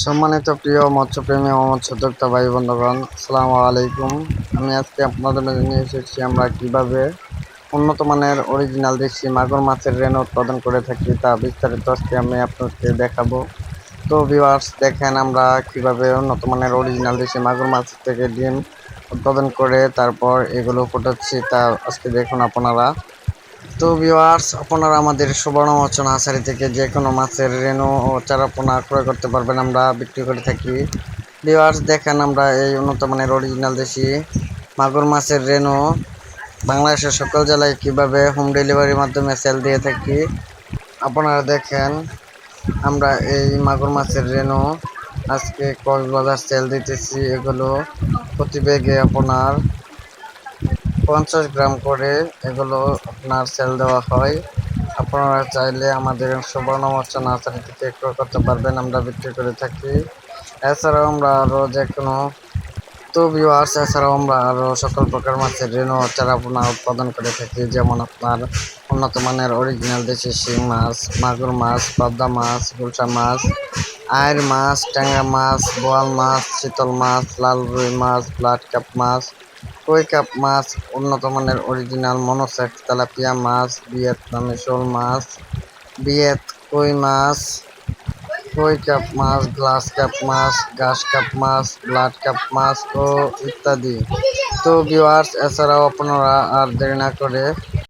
সম্মানিত প্রিয় মৎস্যপ্রেমী ও মৎস্যোদ্যোক্তা ভাই বন্ধুগণ, আসসালামু আলাইকুম। আমি আজকে আপনাদের মাঝে নিয়ে এসেছি আমরা কীভাবে উন্নত মানের অরিজিনাল দেশি মাগুর মাছের রেন উৎপাদন করে থাকি তা বিস্তারিত আজকে আমি আপনাকে দেখাবো। তো ভিউয়ার্স দেখেন আমরা কীভাবে উন্নত মানের অরিজিনাল দেশি মাগুর মাছ থেকে ডিম উৎপাদন করে তারপর এগুলো ফোটাচ্ছি তা আজকে দেখুন আপনারা। তো ভিউয়ার্স আপনারা আমাদের সুবর্ণ মোচন হাসারি থেকে যে কোনো মাছের রেণু ও চারাপোনা ক্রয় করতে পারবেন, আমরা বিক্রি করে থাকি। ভিউয়ার্স দেখেন আমরা এই উন্নত মানের অরিজিনাল দেশি মাগুর মাছের রেণু। বাংলাদেশের সকল জেলায় কীভাবে হোম ডেলিভারির মাধ্যমে সেল দিয়ে থাকি, আপনারা দেখেন আমরা এই মাগুর মাছের রেণু। আজকে কক্সবাজার সেল দিতেছি, এগুলো প্রতি ব্যাগে আপনার পঞ্চাশ গ্রাম করে এগুলো আপনার সেল দেওয়া হয়। আপনারা চাইলে আমাদের সুবর্ণ মৎস্য নার্সারি থেকে ক্রয় করতে পারবেন, আমরা বিক্রি করে থাকি। এছাড়াও আমরা আরও যে কোনো তো ভিউয়ার্স এছাড়াও আমরা আরও সকল প্রকার মাছের রেণু চারাপোনা উৎপাদন করে থাকি, যেমন আপনার উন্নত মানের অরিজিনাল দেশি শিং মাছ, মাগুর মাছ পদ্মা মাছ গুলশা মাছ আয়ের মাছ, ট্যাংরা মাছ, বোয়াল মাছ চিতল মাছ, লাল রুই মাছ, ব্লাড কাপ মাছ কই কাপ মাছ, উন্নত মানের অরিজিনাল মনোসেক্স তেলাপিয়া মাছ, ভিয়েতনামে শোল মাছ, ভিয়েত কই মাছ কই কাপ মাছ গ্লাস কাপ মাছ ঘাস কাপ মাছ ব্লাড কাপ মাছ ও ইত্যাদি। তো ভিউয়ার্স এছাড়াও আপনারা আর দেরি না করে